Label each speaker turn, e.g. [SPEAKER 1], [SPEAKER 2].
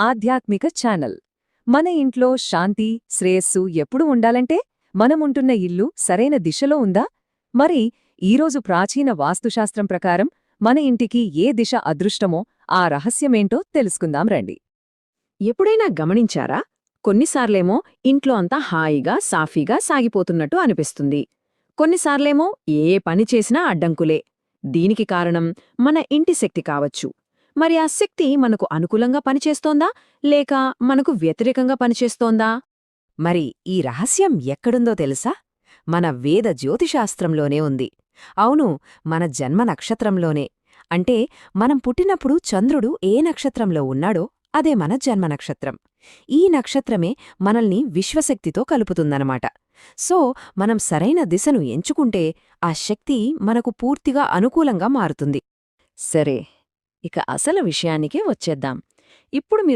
[SPEAKER 1] ఆధ్యాత్మిక ఛానల్. మన ఇంట్లో శాంతి శ్రేయస్సు ఎప్పుడు ఉండాలంటే మనముంటున్న ఇల్లు సరైన దిశలో ఉందా? మరి ఈరోజు ప్రాచీన వాస్తుశాస్త్రం ప్రకారం మన ఇంటికి ఏ దిశ అదృష్టమో ఆ రహస్యమేంటో తెలుసుకుందాం రండి.
[SPEAKER 2] ఎప్పుడైనా గమనించారా? కొన్నిసార్లేమో ఇంట్లో అంతా హాయిగా సాఫీగా సాగిపోతున్నట్టు అనిపిస్తుంది. కొన్నిసార్లేమో ఏ పని చేసినా అడ్డంకులే. దీనికి కారణం మన ఇంటి శక్తి కావచ్చు. మరి ఆ శక్తి మనకు అనుకూలంగా పనిచేస్తోందా? లేక మనకు వ్యతిరేకంగా పనిచేస్తోందా?
[SPEAKER 3] మరి ఈ రహస్యం ఎక్కడుందో తెలుసా? మన వేద జ్యోతిశాస్త్రంలోనే ఉంది. అవును మన జన్మ నక్షత్రంలోనే. అంటే మనం పుట్టినప్పుడు చంద్రుడు ఏ నక్షత్రంలో ఉన్నాడో అదే మన జన్మ నక్షత్రం. ఈ నక్షత్రమే మనల్ని విశ్వశక్తితో కలుపుతుందనమాట సో మనం సరైన దిశను ఎంచుకుంటే ఆ శక్తి మనకు పూర్తిగా అనుకూలంగా మారుతుంది.
[SPEAKER 2] సరే. ఇక అసలు విషయానికే వచ్చేద్దాం. ఇప్పుడు మీరు